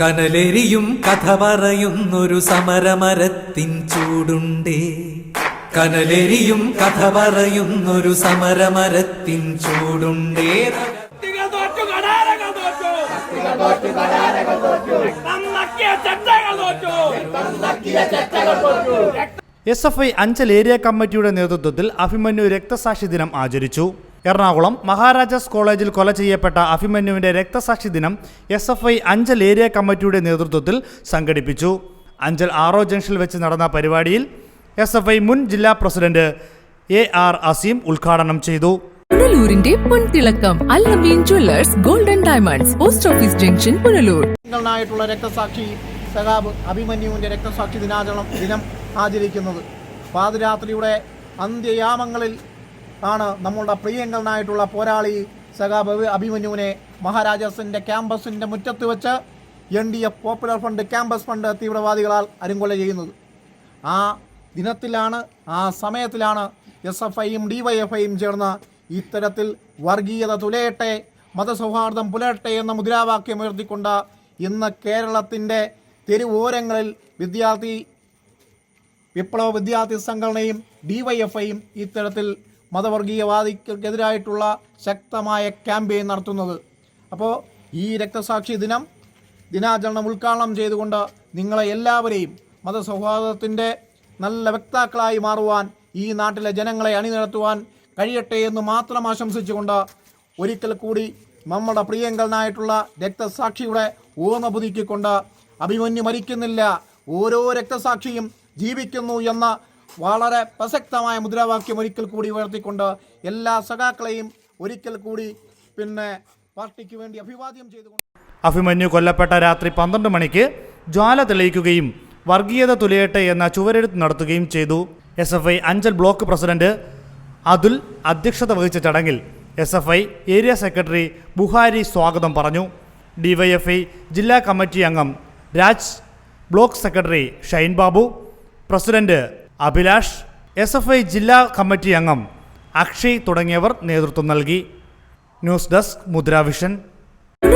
കനലെരിയും കഥ പറയുന്നൊരു സമരമരത്തിൻ ചൂടുണ്ടേ. കനലെരിയും കഥ പറയുന്നൊരു സമരമരത്തിൻ ചൂടുണ്ടേ. S F I Anchal area കമ്മിറ്റിയുടെ നേതൃത്വത്തിൽ അഭിമന്യു രക്തസാക്ഷി ദിനം ആചരിച്ചു. എറണാകുളം മഹാരാജാസ് കോളേജിൽ കൊല ചെയ്യപ്പെട്ട അഭിമന്യുവിന്റെ രക്തസാക്ഷി ദിനം S F I Anchal area കമ്മിറ്റിയുടെ നേതൃത്വത്തിൽ സംഘടിപ്പിച്ചു. അഞ്ചൽ ആറോ ജംഗ്ഷനിൽ വെച്ച് നടന്ന പരിപാടിയിൽ എസ് എഫ് ഐ മുൻ ജില്ലാ പ്രസിഡന്റ് എ ആർ അസീം ഉദ്ഘാടനം ചെയ്തു. പുനലൂരിന്റെ പൊൻതിളക്കം Allameen jewellers golden diamonds post office junction Punalur. ായിട്ടുള്ള രക്തസാക്ഷി സഖാബ് അഭിമന്യുവിന്റെ രക്തസാക്ഷി ദിനാചരണം ദിനം ആചരിക്കുന്നത്. പാതിരാത്രിയുടെ അന്ത്യയാമങ്ങളിൽ ആണ് നമ്മളുടെ പ്രിയങ്ങളായിട്ടുള്ള പോരാളി സഖാബ് അഭി- അഭിമന്യുവിനെ മഹാരാജാസിന്റെ ക്യാമ്പസിന്റെ മുറ്റത്ത് വെച്ച് N D F popular front campus front തീവ്രവാദികളാൽ അരുങ്കൊല ചെയ്യുന്നത്. ആ ദിനത്തിലാണ് ആ സമയത്തിലാണ് എസ് എഫ് ഐയും ഡി വൈ എഫ് ഐയും ചേർന്ന് ഇത്തരത്തിൽ വർഗീയത തുലയട്ടെ മതസൗഹാർദ്ദം പുലരട്ടെ എന്ന മുദ്രാവാക്യം ഉയർത്തിക്കൊണ്ട് ഇന്ന് കേരളത്തിന്റെ തെരുവോരങ്ങളിൽ വിദ്യാർത്ഥി വിപ്ലവ വിദ്യാർത്ഥി സംഘടനയും ഡി വൈ എഫ് ഐയും ഇത്തരത്തിൽ മതവർഗീയവാദികൾക്കെതിരായിട്ടുള്ള ശക്തമായ ക്യാമ്പയിൻ നടത്തുന്നത്. അപ്പോൾ ഈ രക്തസാക്ഷി ദിനം ദിനാചരണം ഉദ്ഘാടനം ചെയ്തുകൊണ്ട് നിങ്ങളെ എല്ലാവരെയും മതസൗഹാർദ്ദത്തിന്റെ നല്ല വക്താക്കളായി മാറുവാൻ ഈ നാട്ടിലെ ജനങ്ങളെ അണിനിരത്തുവാൻ കഴിയട്ടെ എന്ന് മാത്രം ആശംസിച്ചുകൊണ്ട് ഒരിക്കൽ കൂടി നമ്മുടെ പ്രിയങ്കലനായിട്ടുള്ള രക്തസാക്ഷിയുടെ ഓർമ്മ പുതുക്കിക്കൊണ്ട് അഭിമന്യു മരിക്കുന്നില്ല. ഓരോ രക്തസാക്ഷിയും ജീവിക്കുന്നു എന്ന വളരെ പ്രസക്തമായ മുദ്രാവാക്യം ഒരിക്കൽ കൂടി ഉയർത്തിക്കൊണ്ട് എല്ലാ സഖാക്കളെയും ഒരിക്കൽ കൂടി പിന്നെ പാർട്ടിക്ക് വേണ്ടി അഭിവാദ്യം ചെയ്തുകൊണ്ട് അഭിമന്യു കൊല്ലപ്പെട്ട രാത്രി പന്ത്രണ്ട് മണിക്ക് ജ്വാല തെളിയിക്കുകയും വർഗീയത തുലയട്ടെ എന്ന ചുവരെഴുത്ത് നടത്തുകയും ചെയ്തു. S F I Anchal block president Athul അധ്യക്ഷത വഹിച്ച ചടങ്ങിൽ S F I area secretary Buhari സ്വാഗതം പറഞ്ഞു. ഡിവൈഎഫ്ഐ ജില്ലാ കമ്മിറ്റി അംഗം Raj block secretary Shine Babu president Abhilash S F I ജില്ലാ കമ്മിറ്റി അംഗം അക്ഷയ് തുടങ്ങിയവർ നേതൃത്വം നൽകി. News desk Mudravision.